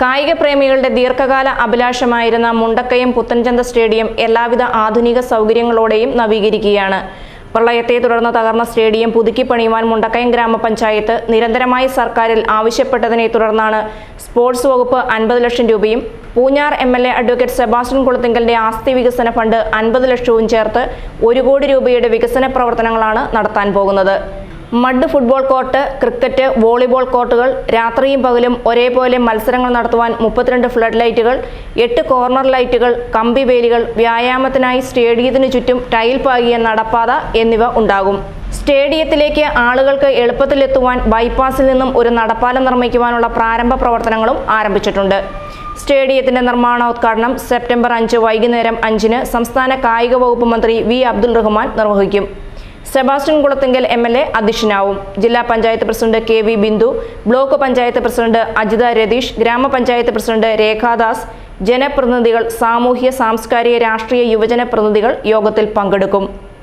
കായിക പ്രേമികളുടെ ദീർഘകാല അഭിലാഷമായിരുന്ന മുണ്ടക്കയം പുത്തൻചന്ത സ്റ്റേഡിയം എല്ലാവിധ ആധുനിക സൗകര്യങ്ങളോടെയും നവീകരിക്കുകയാണ്. പ്രളയത്തെ തുടർന്ന് തകർന്ന സ്റ്റേഡിയം പുതുക്കി പണിയുവാൻ മുണ്ടക്കയം ഗ്രാമപഞ്ചായത്ത് നിരന്തരമായി സർക്കാരിൽ ആവശ്യപ്പെട്ടതിനെ തുടർന്നാണ് സ്പോർട്സ് വകുപ്പ് അൻപത് ലക്ഷം രൂപയും Poonjar M L A advocate Sebastian കുളത്തിങ്കലിന്റെ ആസ്തി വികസന ഫണ്ട് അൻപത് ലക്ഷവും ചേർത്ത് ഒരു കോടി രൂപയുടെ വികസന പ്രവർത്തനങ്ങളാണ് നടത്താൻ പോകുന്നത്. Mud football court cricket volleyball കോർട്ടുകൾ രാത്രിയും പകലും ഒരേപോലെ മത്സരങ്ങൾ നടത്തുവാൻ മുപ്പത്തിരണ്ട് ഫ്ലഡ് ലൈറ്റുകൾ എട്ട് കോർണർ ലൈറ്റുകൾ കമ്പി വേലികൾ വ്യായാമത്തിനായി സ്റ്റേഡിയത്തിനു ചുറ്റും ടൈൽ പാകിയ നടപ്പാത എന്നിവ ഉണ്ടാകും. സ്റ്റേഡിയത്തിലേക്ക് ആളുകൾക്ക് എളുപ്പത്തിലെത്തുവാൻ ബൈപ്പാസിൽ നിന്നും ഒരു നടപ്പാലം നിർമ്മിക്കുവാനുള്ള പ്രാരംഭ പ്രവർത്തനങ്ങളും ആരംഭിച്ചിട്ടുണ്ട്. സ്റ്റേഡിയത്തിന്റെ നിർമ്മാണോദ്ഘാടനം സെപ്റ്റംബർ അഞ്ച് വൈകുന്നേരം അഞ്ചിന് സംസ്ഥാന കായിക വകുപ്പ് മന്ത്രി വി അബ്ദുൾ റഹ്മാൻ നിർവഹിക്കും. Sebastian Kulathinkal M L A അധ്യക്ഷനാവും. ജില്ലാ panchayat president K V Bindu block panchayat president Ajitha Ratheesh ഗ്രാമപഞ്ചായത്ത് പ്രസിഡന്റ് രേഖാദാസ് ജനപ്രതിനിധികൾ സാമൂഹ്യ സാംസ്കാരിക രാഷ്ട്രീയ യുവജന പ്രതിനിധികൾ യോഗത്തിൽ പങ്കെടുക്കും.